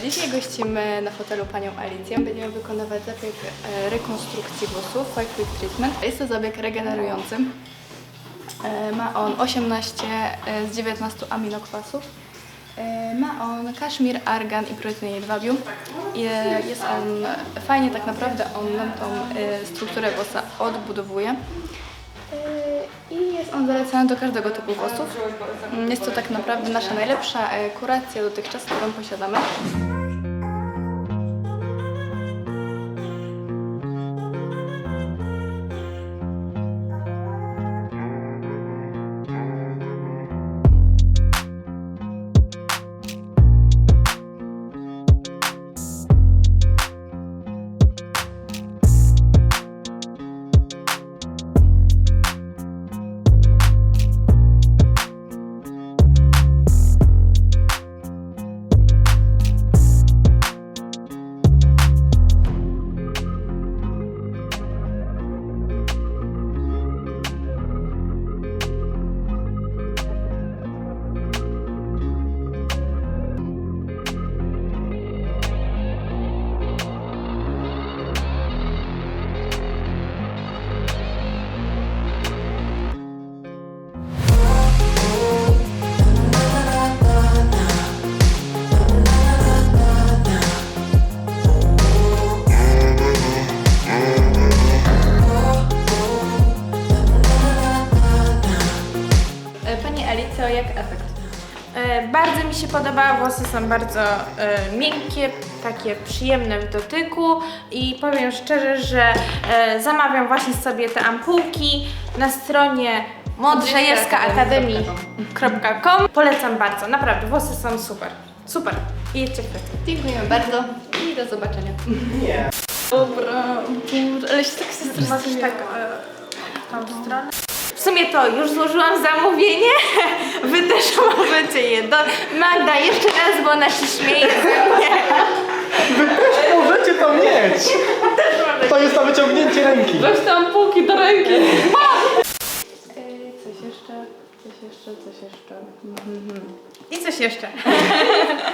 Dzisiaj gościmy na fotelu panią Alicję. Będziemy wykonywać zabieg e, rekonstrukcji włosów, Five Week Treatment. Jest to zabieg regenerujący. E, Ma on 18 e, z 19 aminokwasów. Ma on kaszmir, argan i protein jedwabiu. Jest on fajnie tak naprawdę, on nam tą strukturę włosa odbudowuje. Jest on zalecany do każdego typu włosów. Jest to tak naprawdę nasza najlepsza e, kuracja dotychczas, którą posiadamy. Efekt? E, Bardzo mi się podoba, włosy są bardzo e, miękkie, takie przyjemne w dotyku i powiem szczerze, że e, zamawiam właśnie sobie te ampułki na stronie modrzejewskaakademii.com Polecam bardzo, naprawdę, włosy są super, super i jedźcie kwiaty. Dziękujemy bardzo i do zobaczenia. Nie. Dobra, Boże, ale się tak się stresuję. tak e, w tą stronę. W sumie to już złożyłam zamówienie, wy też możecie je do... Magda, jeszcze raz, bo ona się śmieje ze mnie. Możecie to mieć! To jest na wyciągnięcie ręki. Weź tam półki do ręki. Coś jeszcze, coś jeszcze, coś jeszcze. Mhm. I coś jeszcze.